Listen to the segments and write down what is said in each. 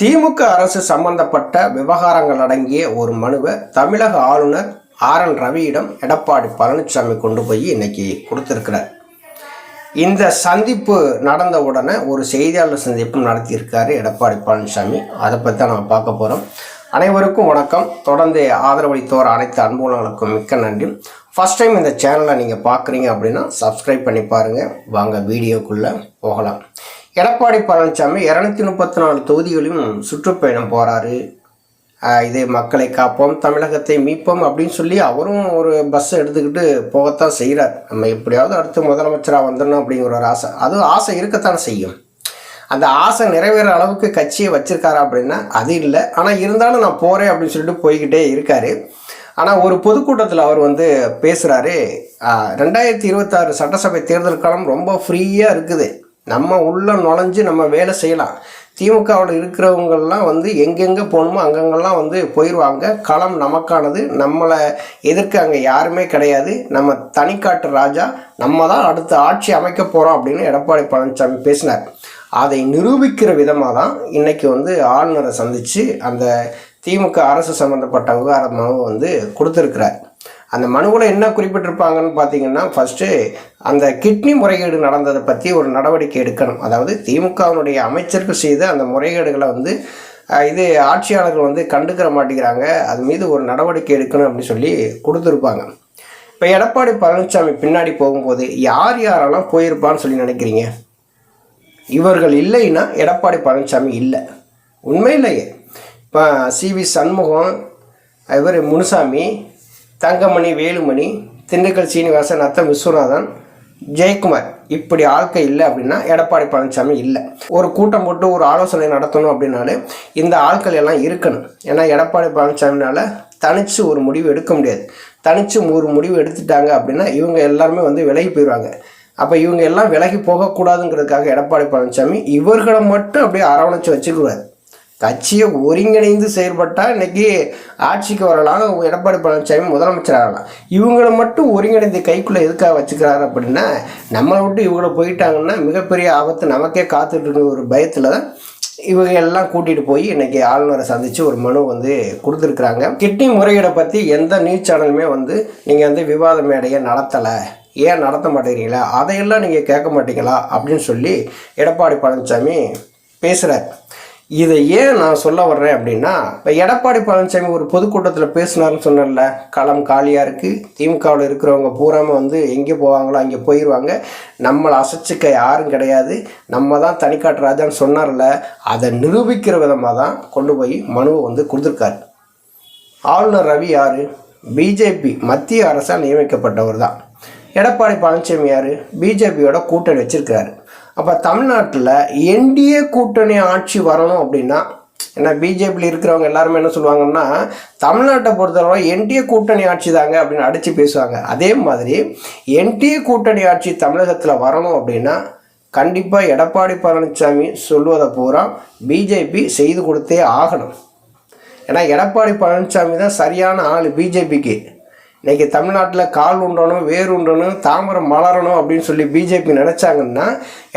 திமுக அரசு சம்பந்தப்பட்ட விவகாரங்கள் அடங்கிய ஒரு மனுவை தமிழக ஆளுநர் ஆர் என் ரவியிடம் எடப்பாடி பழனிசாமி கொண்டு போய் இன்னைக்கு கொடுத்துருக்கிறார். இந்த சந்திப்பு நடந்த உடனே ஒரு செய்தியாளர் சந்திப்பும் நடத்தியிருக்காரு எடப்பாடி பழனிசாமி. அதை பற்றி தான் நம்ம பார்க்க போகிறோம் அனைவருக்கும் வணக்கம். தொடர்ந்து ஆதரவளித்தோர் அனைத்து அன்புகளுக்கும் மிக்க நன்றி. ஃபஸ்ட் டைம் இந்த சேனலை நீங்கள் பார்க்குறீங்க அப்படின்னா சப்ஸ்கிரைப் பண்ணி பாருங்கள் வாங்க வீடியோக்குள்ளே போகலாம். எடப்பாடி பழனிசாமி இரநூத்தி முப்பத்தி நாலு தொகுதிகளையும் சுற்றுப்பயணம் போகிறாரு இதே மக்களை காப்போம் தமிழகத்தை மீட்போம் அப்படின்னு சொல்லி அவரும் ஒரு பஸ்ஸை எடுத்துக்கிட்டு போகத்தான் செய்கிறார் நம்ம எப்படியாவது அடுத்து முதலமைச்சராக வந்துடணும் அப்படிங்கிற ஒரு ஆசை. அதுவும் ஆசை இருக்கத்தான் செய்யும். அந்த ஆசை நிறைவேற அளவுக்கு கட்சியை வச்சுருக்காரா அப்படின்னா அது இல்லை. ஆனால் இருந்தாலும் நான் போகிறேன் அப்படின்னு சொல்லிட்டு போய்கிட்டே இருக்காரு. ஆனால் ஒரு பொதுக்கூட்டத்தில் அவர் வந்து பேசுகிறாரு ரெண்டாயிரத்தி இருபத்தாறு சட்டசபை தேர்தல் காலம் ரொம்ப ஃப்ரீயாக இருக்குது. நம்ம உள்ளே நுழைஞ்சு நம்ம வேலை செய்யலாம். திமுகவில் இருக்கிறவங்கெல்லாம் வந்து எங்கெங்கே போகணுமோ அங்கங்கெல்லாம் வந்து போயிடுவாங்க களம் நமக்கானது. நம்மளை எதிர்க்க அங்கே யாருமே கிடையாது. நம்ம தனிக்காட்டு ராஜா. நம்ம தான் அடுத்த ஆட்சி அமைக்க போகிறோம் அப்படின்னு எடப்பாடி பழனிசாமி பேசினார். அதை நிரூபிக்கிற விதமாக தான் இன்றைக்கி வந்து ஆளுநரை சந்தித்து அந்த திமுக அரசு சம்மந்தப்பட்ட விவகாரமாக வந்து கொடுத்துருக்கிறார். அந்த மனுவில் என்ன குறிப்பிட்டிருப்பாங்கன்னு பார்த்தீங்கன்னா ஃபஸ்ட்டு அந்த கிட்னி முறைகேடு நடந்ததை பற்றி ஒரு நடவடிக்கை எடுக்கணும். அதாவது திமுகவினுடைய அமைச்சர்கள் செய்த அந்த முறைகேடுகளை வந்து இது ஆட்சியாளர்கள் வந்து கண்டுக்கிற மாட்டேங்கிறாங்க. அது மீது ஒரு நடவடிக்கை எடுக்கணும் அப்படின்னு சொல்லி கொடுத்துருப்பாங்க. இப்போ எடப்பாடி பழனிசாமி பின்னாடி போகும்போது யார் யாரெல்லாம் போயிருப்பான்னு சொல்லி நினைக்கிறீங்க? இவர்கள் இல்லைன்னா எடப்பாடி பழனிசாமி இல்லை. உண்மையிலேயே இப்போ சிவி சண்முகம் இவர் முனுசாமி தங்கமணி வேலுமணி திண்டுக்கல் சீனிவாசன் அத்தம் விஸ்வநாதன் ஜெயக்குமார். இப்படி ஆட்கள் இல்லை அப்படின்னா எடப்பாடி பழனிசாமி இல்லை. ஒரு கூட்டம் போட்டு ஒரு ஆலோசனை நடத்தணும் அப்படின்னாலே இந்த ஆட்கள் எல்லாம் இருக்கணும். ஏன்னா எடப்பாடி பழனிசாமினால் தனிச்சு ஒரு முடிவு எடுக்க முடியாது. தனிச்சு ஒரு முடிவு எடுத்துட்டாங்க அப்படின்னா இவங்க எல்லாருமே வந்து விலகி போயிடுவாங்க. அப்போ இவங்க எல்லாம் விலகி போகக்கூடாதுங்கிறதுக்காக எடப்பாடி பழனிசாமி இவர்களை மட்டும் அப்படியே அரவணைச்சு வச்சுக்குவார். கட்சியை ஒருங்கிணைந்து செயல்பட்டால் இன்னைக்கு ஆட்சிக்கு வரலாம் எடப்பாடி பழனிசாமி முதலமைச்சர் ஆகலாம் இவங்களை மட்டும் ஒருங்கிணைந்து கைக்குள்ளே எதுக்காக வச்சுக்கிறாரு அப்படின்னா நம்மளை விட்டு இவங்களை போயிட்டாங்கன்னா மிகப்பெரிய ஆபத்து நமக்கே காத்துட்டு ஒரு பயத்தில் தான் இவங்க எல்லாம் கூட்டிகிட்டு போய் இன்றைக்கி ஆளுநரை சந்தித்து ஒரு மனு வந்து கொடுத்துருக்குறாங்க. கிட்னி முறையீடை பற்றி எந்த நியூஸ் சேனலுமே வந்து நீங்கள் வந்து விவாத மேடையை நடத்தலை. ஏன் நடத்த மாட்டேங்கிறீங்களா? அதையெல்லாம் நீங்கள் கேட்க மாட்டீங்களா? அப்படின்னு சொல்லி எடப்பாடி பழனிசாமி பேசுகிறார் இதை ஏன் நான் சொல்ல வர்றேன் அப்படின்னா இப்போ எடப்பாடி பழனிசாமி ஒரு பொதுக்கூட்டத்தில் பேசினார்னு சொன்னல களம் காலியாக இருக்குது திமுகவில் இருக்கிறவங்க பூராமல் வந்து எங்கே போவாங்களோ அங்கே போயிடுவாங்க நம்மளை அசைச்சிக்க யாரும் கிடையாது. நம்ம தான் தனிக்காட்டு ராஜான்னு சொன்னார்ல அதை நிரூபிக்கிற விதமாக தான் கொண்டு போய் மனுவை வந்து கொடுத்துருக்காரு. ஆளுநர் ரவி யார்? பிஜேபி மத்திய அரசால் நியமிக்கப்பட்டவர் தான். எடப்பாடி பழனிசாமி யார்? பிஜேபியோட கூட்டணி வச்சுருக்கிறாரு. அப்போ தமிழ்நாட்டில் என்டிஏ கூட்டணி ஆட்சி வரணும் அப்படின்னா ஏன்னா பிஜேபியில் இருக்கிறவங்க எல்லாருமே என்ன சொல்லுவாங்கன்னா தமிழ்நாட்டை பொறுத்தளவு என்டிஏ கூட்டணி ஆட்சி தாங்க அப்படின்னு அடித்து பேசுவாங்க. அதே மாதிரி என்டிஏ கூட்டணி ஆட்சி தமிழகத்தில் வரணும் அப்படின்னா கண்டிப்பாக எடப்பாடி பழனிசாமி சொல்வதை பூரா பிஜேபி செய்து கொடுத்தே ஆகணும். ஏன்னா எடப்பாடி பழனிசாமி தான் சரியான ஆள் பிஜேபிக்கு. இன்னைக்கு தமிழ்நாட்டில் கால் உண்டணும் வேர் உண்டணும் தாமரம் மலரணும் அப்படின்னு சொல்லி பிஜேபி நினச்சாங்கன்னா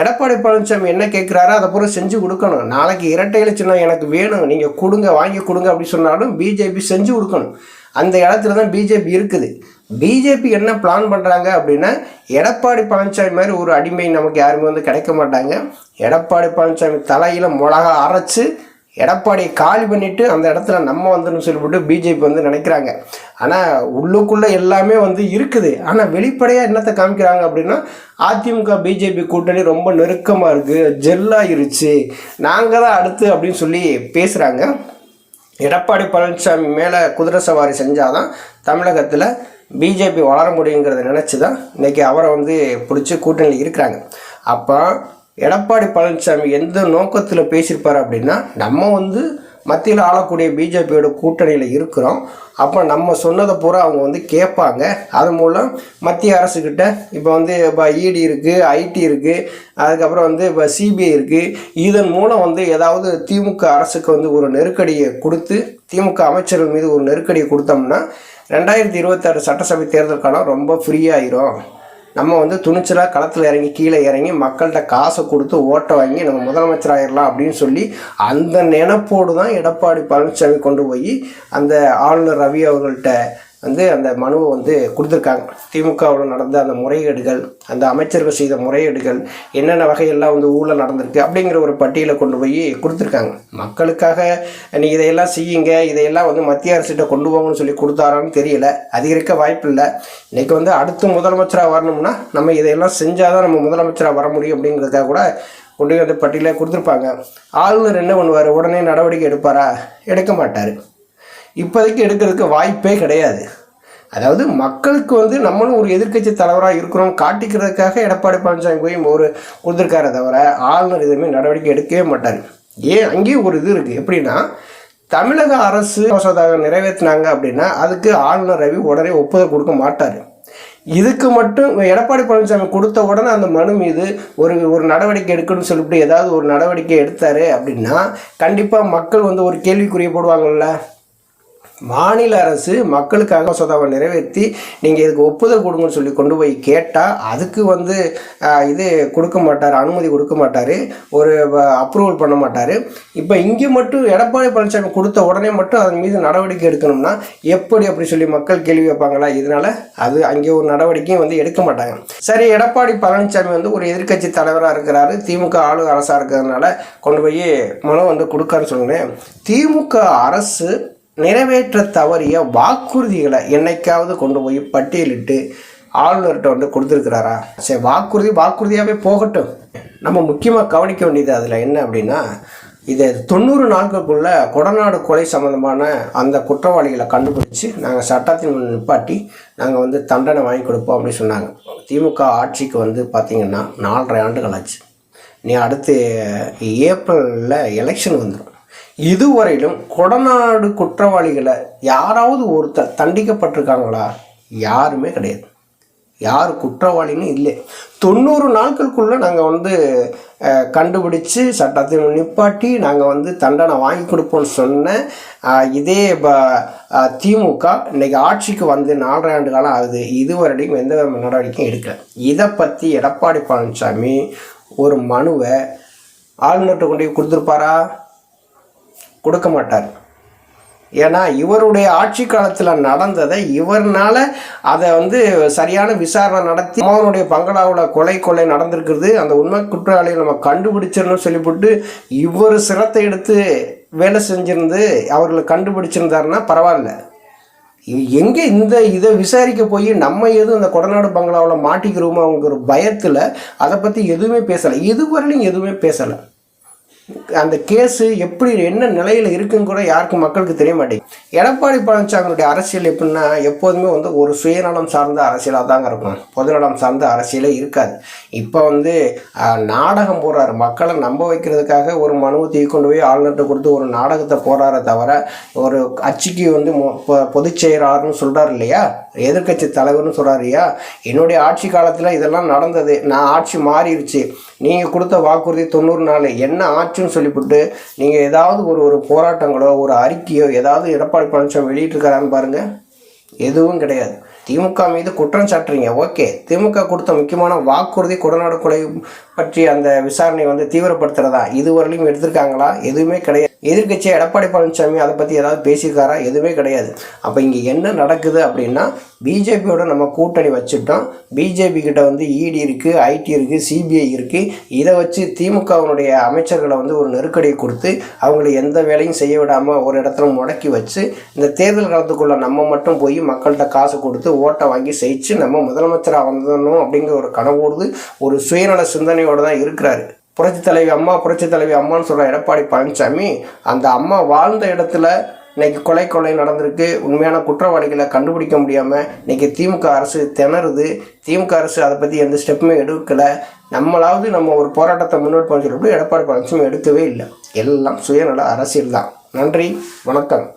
எடப்பாடி பழனிசாமி என்ன கேட்குறாரோ அதை பூரா செஞ்சு கொடுக்கணும். நாளைக்கு இரட்டையில சின்னம் எனக்கு வேணும் நீங்கள் கொடுங்க வாங்கி கொடுங்க அப்படின்னு சொன்னாலும் பிஜேபி செஞ்சு கொடுக்கணும். அந்த இடத்துல தான் பிஜேபி இருக்குது. பிஜேபி என்ன பிளான் பண்ணுறாங்க அப்படின்னா எடப்பாடி பழனிசாமி மாதிரி ஒரு அடிமை நமக்கு யாருமே வந்து கிடைக்க மாட்டாங்க. எடப்பாடி பழனிசாமி தலையில் மிளகா அரைச்சி எடப்பாடியை காலி பண்ணிவிட்டு அந்த இடத்துல நம்ம வந்துன்னு சொல்லிவிட்டு பிஜேபி வந்து நினைக்கிறாங்க. ஆனால் உள்ளுக்குள்ளே எல்லாமே வந்து இருக்குது. ஆனால் வெளிப்படையாக என்னத்தை காமிக்கிறாங்க அப்படின்னா அதிமுக பிஜேபி கூட்டணி ரொம்ப நெருக்கமாக இருக்குது ஜெல்லாகிருச்சு நாங்கள் தான் அடுத்து அப்படின்னு சொல்லி பேசுகிறாங்க எடப்பாடி பழனிசாமி மேலே குதிரை சவாரி செஞ்சாதான் தமிழகத்தில் பிஜேபி வளர முடியுங்கிறத நினச்சி தான் இன்றைக்கி அவரை வந்து பிடிச்சி கூட்டணியில் இருக்கிறாங்க. அப்போ எடப்பாடி பழனிசாமி எந்த நோக்கத்தில் பேசியிருப்பார் அப்படின்னா நம்ம வந்து மத்தியில் ஆளக்கூடிய பிஜேபியோட கூட்டணியில் இருக்கிறோம். அப்போ நம்ம சொன்னதை பூரா அவங்க வந்து கேட்பாங்க. அது மூலம் மத்திய அரசுக்கிட்ட இப்போ வந்து இப்போ இடி இருக்குது ஐடி இருக்குது அதுக்கப்புறம் வந்து இப்போ சிபிஐ இருக்குது இதன் மூலம் வந்து ஏதாவது திமுக அரசுக்கு வந்து ஒரு நெருக்கடியை கொடுத்து திமுக அமைச்சர்கள் மீது ஒரு நெருக்கடியை கொடுத்தோம்னா ரெண்டாயிரத்தி இருபத்தாறு சட்டசபை தேர்தல் காலம் ரொம்ப ஃப்ரீயாயிரும் நம்ம வந்து துணிச்சலாக களத்தில் இறங்கி கீழே இறங்கி மக்கள்கிட்ட காசை கொடுத்து ஓட்டை வாங்கி நம்ம முதலமைச்சர் ஆயிடலாம் அப்படின்னு சொல்லி அந்த நினப்போடு தான் எடப்பாடி பழனிசாமி கொண்டு போய் அந்த ஆளுநர் ரவி அவர்கள்ட்ட வந்து அந்த மனுவை வந்து கொடுத்துருக்காங்க. திமுகவில் நடந்த அந்த முறைகேடுகள் அந்த அமைச்சர்கள் செய்த முறைகேடுகள் என்னென்ன வகையெல்லாம் வந்து ஊழல் நடந்திருக்கு அப்படிங்கிற ஒரு பட்டியலை கொண்டு போய் கொடுத்துருக்காங்க. மக்களுக்காக நீ இதையெல்லாம் செய்யுங்க இதையெல்லாம் வந்து மத்திய அரசிட்ட கொண்டு போங்கன்னு சொல்லி கொடுத்தாரான்னு தெரியல. அதிகரிக்க வாய்ப்பு இல்லை இன்றைக்கி வந்து அடுத்து முதலமைச்சராக வரணும்னா நம்ம இதையெல்லாம் செஞ்சால் தான் நம்ம முதலமைச்சராக வர முடியும் அப்படிங்கிறதுக்காக கூட கொண்டு போய் அந்த பட்டியலை கொடுத்துருப்பாங்க. ஆளுநர் என்ன பண்ணுவார்? உடனே நடவடிக்கை எடுப்பாரா? எடுக்க மாட்டார். இப்போதைக்கு எடுக்கிறதுக்கு வாய்ப்பே கிடையாது. அதாவது மக்களுக்கு வந்து நம்மளும் ஒரு எதிர்க்கட்சி தலைவராக இருக்கிறோம். காட்டிக்கிறதுக்காக எடப்பாடி பழனிசாமி போய் ஒரு கொடுத்துருக்காரே தவிர ஆளுநர் எதுவுமே நடவடிக்கை எடுக்கவே மாட்டார். ஏன்? அங்கேயும் ஒரு இது இருக்குது எப்படின்னா தமிழக அரசு மசோதாவை நிறைவேற்றினாங்க அப்படின்னா அதுக்கு ஆளுநர் ரவி உடனே ஒப்புதல் கொடுக்க மாட்டார். இதுக்கு மட்டும் எடப்பாடி பழனிசாமி கொடுத்த உடனே அந்த மனு மீது ஒரு ஒரு நடவடிக்கை எடுக்கணும்னு சொல்லிட்டு ஏதாவது ஒரு நடவடிக்கை எடுத்தாரு அப்படின்னா கண்டிப்பாக மக்கள் வந்து ஒரு கேள்விக்குரிய போடுவாங்கள்ல மாநில அரசு மக்களுக்காக மசோதாவை நிறைவேற்றி நீங்கள் இதுக்கு ஒப்புதல் கொடுங்கன்னு சொல்லி கொண்டு போய் கேட்டால் அதுக்கு வந்து இது கொடுக்க மாட்டார் அனுமதி கொடுக்க மாட்டார் ஒரு அப்ரூவல் பண்ண மாட்டார். இப்போ இங்கே மட்டும் எடப்பாடி பழனிசாமி கொடுத்த உடனே மட்டும் அதன் மீது நடவடிக்கை எடுக்கணும்னா எப்படி அப்படி சொல்லி மக்கள் கேள்வி வைப்பாங்களா? இதனால அது அங்கே ஒரு நடவடிக்கையும் வந்து எடுக்க மாட்டாங்க. சரி எடப்பாடி பழனிசாமி வந்து ஒரு எதிர்க்கட்சி தலைவராக இருக்கிறாரு திமுக ஆளு அரசாக இருக்கிறதுனால கொண்டு போய் மனு வந்து கொடுக்கான்னு சொல்லுங்க திமுக அரசு நிறைவேற்ற தவறிய வாக்குறுதிகளை என்னைக்காவது கொண்டு போய் பட்டியலிட்டு ஆளுநர்கிட்ட வந்து கொடுத்துருக்கிறாரா? சரி வாக்குறுதி வாக்குறுதியாகவே போகட்டும். நம்ம முக்கியமாக கவனிக்க வேண்டியது அதில் என்ன அப்படின்னா இது தொண்ணூறு நாட்களுக்குள்ளே கொடநாடு கொலை சம்மந்தமான அந்த குற்றவாளிகளை கண்டுபிடிச்சு நாங்கள் சட்டத்தின் முன் நிப்பாட்டி நாங்கள் வந்து தண்டனை வாங்கி கொடுப்போம் அப்படின்னு சொன்னாங்க. திமுக ஆட்சிக்கு வந்து பார்த்திங்கன்னா நாலரை ஆண்டுகள் ஆச்சு. நீ அடுத்து ஏப்ரலில் எலெக்ஷன் வந்துடும் இதுவரையிலும் கொடநாடு குற்றவாளிகளை யாராவது ஒருத்தர் தண்டிக்கப்பட்டிருக்காங்களா? யாருமே கிடையாது. யார் குற்றவாளின்னு இல்லை. தொண்ணூறு நாட்களுக்குள்ளே நாங்கள் வந்து கண்டுபிடிச்சு சட்டத்தில் நிப்பாட்டி நாங்கள் வந்து தண்டனை வாங்கி கொடுப்போம்னு சொன்ன இதே ப திமுக இன்னைக்கு ஆட்சிக்கு வந்து நாலரை ஆண்டு காலம் ஆகுது. இதுவரையும் எந்த நடவடிக்கையும் எடுக்கல. இதை பற்றி எடப்பாடி பழனிசாமி ஒரு மனுவை ஆளுநர்கிட்ட கொண்டு போய் கொடுத்துருப்பாரா? கொடுக்க மாட்டார் ஏன்னா இவருடைய ஆட்சி காலத்தில் நடந்ததை இவர்னால் அதை வந்து சரியான விசாரணை நடத்தி அம்மாவனுடைய பங்களாவில் கொலை கொலை நடந்திருக்கிறது. அந்த உண்மை குற்றவாளியை நம்ம கண்டுபிடிச்சிடணும் சொல்லிவிட்டு இவர் சிரத்தை எடுத்து வேலை செஞ்சிருந்து அவர்களை கண்டுபிடிச்சிருந்தாருன்னா பரவாயில்ல. எங்கே இந்த இதை விசாரிக்க போய் நம்ம எதுவும் இந்த கொடநாடு பங்களாவில் மாட்டிக்கிறோமோ அவங்களுக்கு ஒரு பயத்தில் அதை பற்றி எதுவுமே பேசலை. இதுவரையிலும் எதுவுமே பேசலை. அந்த கேஸு எப்படி என்ன நிலையில் இருக்குன்னு கூட யாருக்கும் மக்களுக்கு தெரிய மாட்டேங்குது. எடப்பாடி பழனிசாமியுடைய அரசியல் எப்படின்னா எப்போதுமே வந்து ஒரு சுயநலம் சார்ந்த அரசியலாக தாங்க இருக்கும். பொதுநலம் சார்ந்த அரசியலே இருக்காது. இப்போ வந்து நாடகம் போடுறாரு. மக்களை நம்ப வைக்கிறதுக்காக ஒரு மனுவை தூக்கி கொண்டு போய் ஆளுநர்கிட்ட கொடுத்து ஒரு நாடகத்தை போடுறாரே தவிர ஒரு கட்சிக்கு வந்து மொ- பொதுச் செயலாளர்னு சொல்கிறார் இல்லையா? எதிர்க்கட்சி தலைவர்னு சொல்கிறார் இல்லையா? என்னுடைய ஆட்சி காலத்தில் இதெல்லாம் நடந்தது. நான் ஆட்சி மாறிடுச்சு. நீங்கள் கொடுத்த வாக்குறுதி தொண்ணூறு நாள் என்ன ஆட்சி மாற்றுன்னு சொல்லிவிட்டு நீங்கள் ஏதாவது ஒரு ஒரு போராட்டங்களோ ஒரு அறிக்கையோ ஏதாவது எடப்பாடி பழனிசாமி வெளியிட்டிருக்காரான்னு பாருங்கள் எதுவும் கிடையாது. திமுக மீது குற்றம் சாட்டுறீங்க. ஓகே. திமுக கொடுத்த முக்கியமான வாக்குறுதி கொடநாடு கொலை பற்றி அந்த விசாரணை வந்து தீவிரப்படுத்துறதா? இதுவரையிலும் எடுத்திருக்காங்களா? எதுவுமே கிடையாது. எதிர்கட்சி எடப்பாடி பழனிசாமி அதை பற்றி ஏதாவது பேசியிருக்காரா? எதுவுமே கிடையாது. அப்போ இங்கே என்ன நடக்குது அப்படின்னா பிஜேபியோட நம்ம கூட்டணி வச்சுட்டோம் பிஜேபி கிட்ட வந்து இடி இருக்குது ஐடி இருக்குது சிபிஐ இருக்குது இதை வச்சு திமுகவினுடைய அமைச்சர்களை வந்து ஒரு நெருக்கடியை கொடுத்து அவங்களை எந்த வேலையும் செய்ய விடாமல் ஒரு இடத்துல முடக்கி வச்சு இந்த தேர்தல் காலத்துக்குள்ளே நம்ம மட்டும் போய் மக்கள்கிட்ட காசு கொடுத்து ஓட்டை வாங்கி செய்ச்சு நம்ம முதலமைச்சராக வந்துடணும் அப்படிங்கிற ஒரு கனவோடு ஒரு சுயநல சிந்தனையோடு தான் இருக்கிறாரு. புரட்சி தலைவி அம்மா புரட்சி தலைவி அம்மான்னு சொல்கிற எடப்பாடி பழனிசாமி அந்த அம்மா வாழ்ந்த இடத்துல இன்னைக்கு கொலை கொலை நடந்திருக்கு. உண்மையான குற்றவாளிகளை கண்டுபிடிக்க முடியாமல் இன்னைக்கு திமுக அரசு திணறுது. திமுக அரசு அதை பற்றி எந்த ஸ்டெப்புமே எடுக்கலை. நம்மளாவது நம்ம ஒரு போராட்டத்தை முன்னெடுப்போம்னு சொல்லிட்டு எடப்பாடி பழனிசாமி எடுக்கவே இல்லை. எல்லாம் சுயநல அரசியல் தான். நன்றி வணக்கம்.